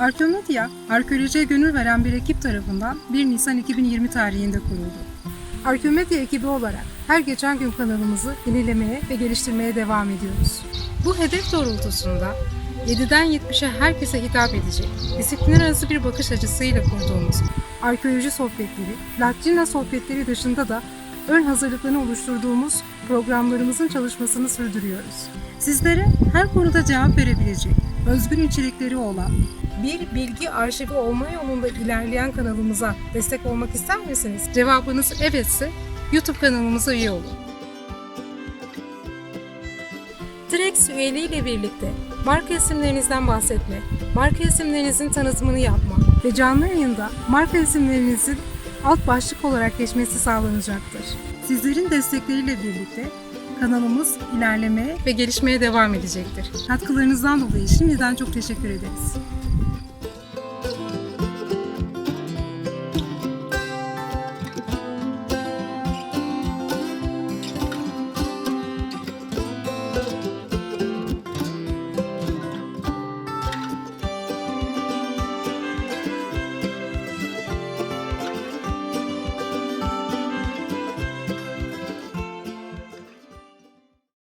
Arkeomedya, arkeolojiye gönül veren bir ekip tarafından 1 Nisan 2020 tarihinde kuruldu. Arkeomedya ekibi olarak her geçen gün kanalımızı yenilemeye ve geliştirmeye devam ediyoruz. Bu hedef doğrultusunda 7'den 70'e herkese hitap edecek, disiplinler arası bir bakış açısıyla kurduğumuz arkeoloji sohbetleri, Latina sohbetleri dışında da ön hazırlıklarını oluşturduğumuz programlarımızın çalışmasını sürdürüyoruz. Sizlere her konuda cevap verebilecek, özgün içerikleri olan bir bilgi arşivi olma yolunda ilerleyen kanalımıza destek olmak ister misiniz? Cevabınız evetse YouTube kanalımıza üye olun. Trex üyeliği ile birlikte marka isimlerinizden bahsetme, marka isimlerinizin tanıtımını yapma ve canlı yayında marka isimlerinizin alt başlık olarak geçmesi sağlanacaktır. Sizlerin destekleriyle birlikte kanalımız ilerlemeye ve gelişmeye devam edecektir. Katkılarınızdan dolayı şimdiden çok teşekkür ederiz.